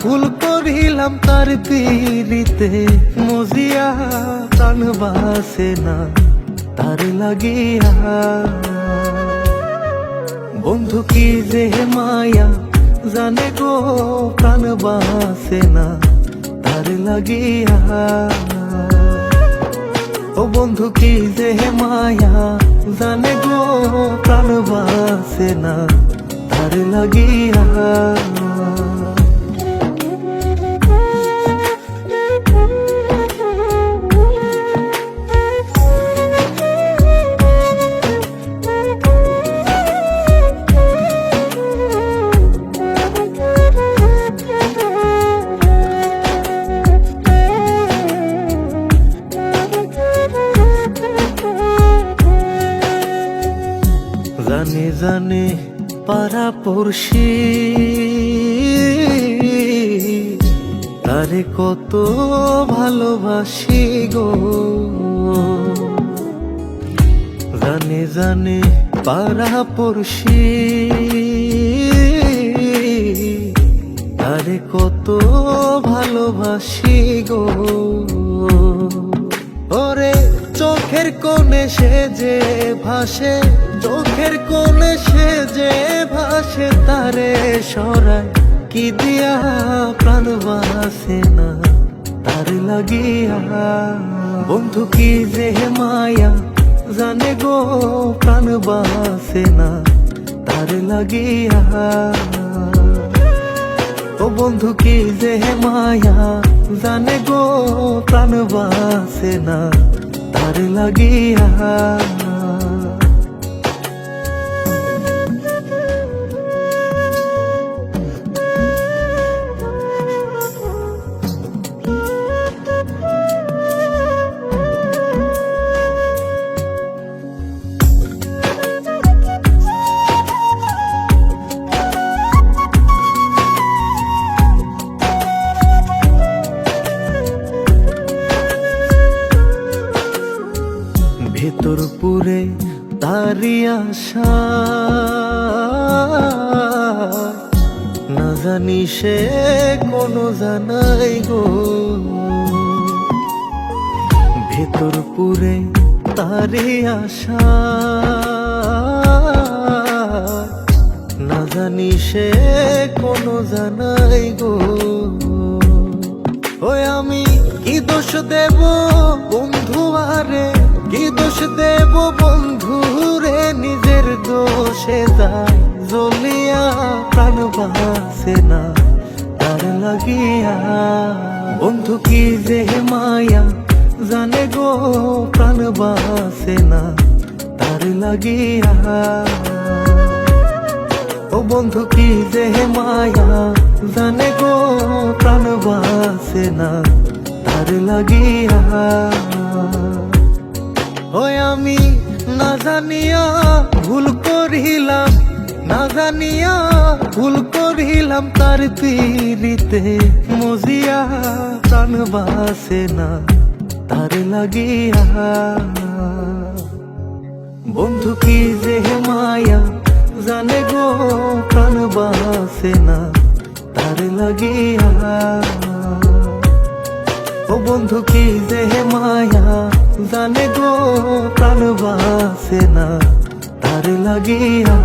ভুল করিলাম তার পিড়িতে, মজিয়া প্রাণ বাসে না তার লাগিয়া। বন্ধু কি যে মায়া জানে গো, প্রাণ বাসে না তার লাগিয়া। ও বন্ধু কি যে মায়া জানে গো, প্রাণ বাসে না তার লাগিয়া। জানে পাড়া পড়শি। তারে কত ভালোবাসি গো। জানে জানে পাড়া পড়শি। তারে কত ভালোবাসি গো। ওরে চোখের কোণে সে যে ভাসে, চোখের কোণে সে যে ভাসে, তারে সরায় কি দিয়া প্রাণ বাসে না? তার লাগিয়া বন্ধু কি যে মায়া জানে গো প্রাণ বাসে না? তার লাগিয়া ও বন্ধু কি যে মায়া জানে গো প্রাণ বাসে না? তার লাগিয়া ভেতর পুরে তারি আশা। না জানি সে কোনো জানাই গো। ভেতর পুরে তারি আশা। না জানি সে কোনো জানাই গো। ওই আমি কি দোষ দেব বন্ধু আরে? কি দোষ দোষে যাই জ্বলিয়া প্রাণ বাসে না, তার লাগিয়া। বন্ধু কি যে মায়া জানে গো, প্রাণ বাসে না, তার লাগিয়া। ও বন্ধু কি যে মায়া জানে গো, প্রাণ বাসে না, তার লাগিয়া। ওই আমি না জানিয়া ভুল ভুল করিলাম তার পিড়িতে, মজিয়া প্রাণ বাসে না, তার লাগিয়া। বন্ধু কি যে মায়া জানে গো, প্রাণ বাসে না, তার লাগিয়া। ও বন্ধু কি যে মায়া জানে গো, প্রাণ বাসে না, তার লাগিয়া।